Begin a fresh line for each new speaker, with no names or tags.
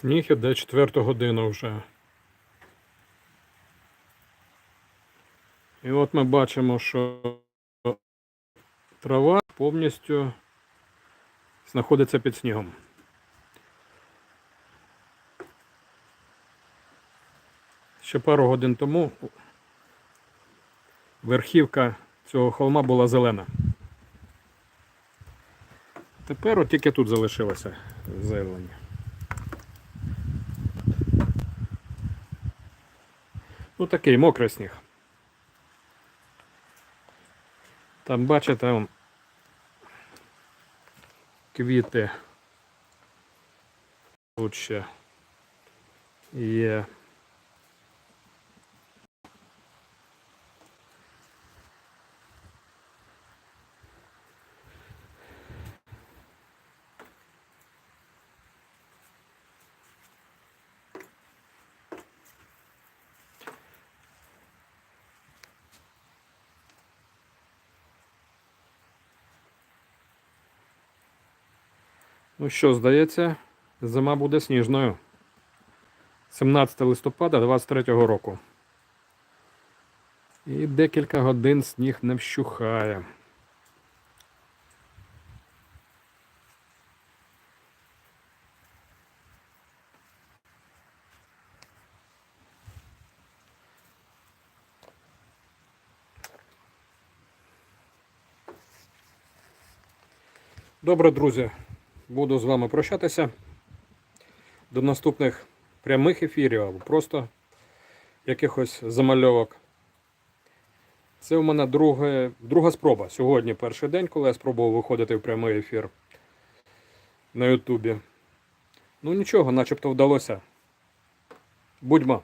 Сніг іде четверту годину вже. І от ми бачимо, що трава повністю знаходиться під снігом. Ще пару годин тому верхівка цього холма була зелена. Тепер от тільки тут залишилося зелені. Ну такий мокрий сніг. Там бачите он, квіти. Тут ще є. Ну що, здається, зима буде сніжною. 17 листопада 23 року. І декілька годин сніг не вщухає. Добре, друзі, буду з вами прощатися. До наступних прямих ефірів або просто якихось замальовок. Це у мене друге, друга спроба. Сьогодні перший день, коли я спробував виходити в прямий ефір на Ютубі. Ну нічого, начебто вдалося. Будьмо!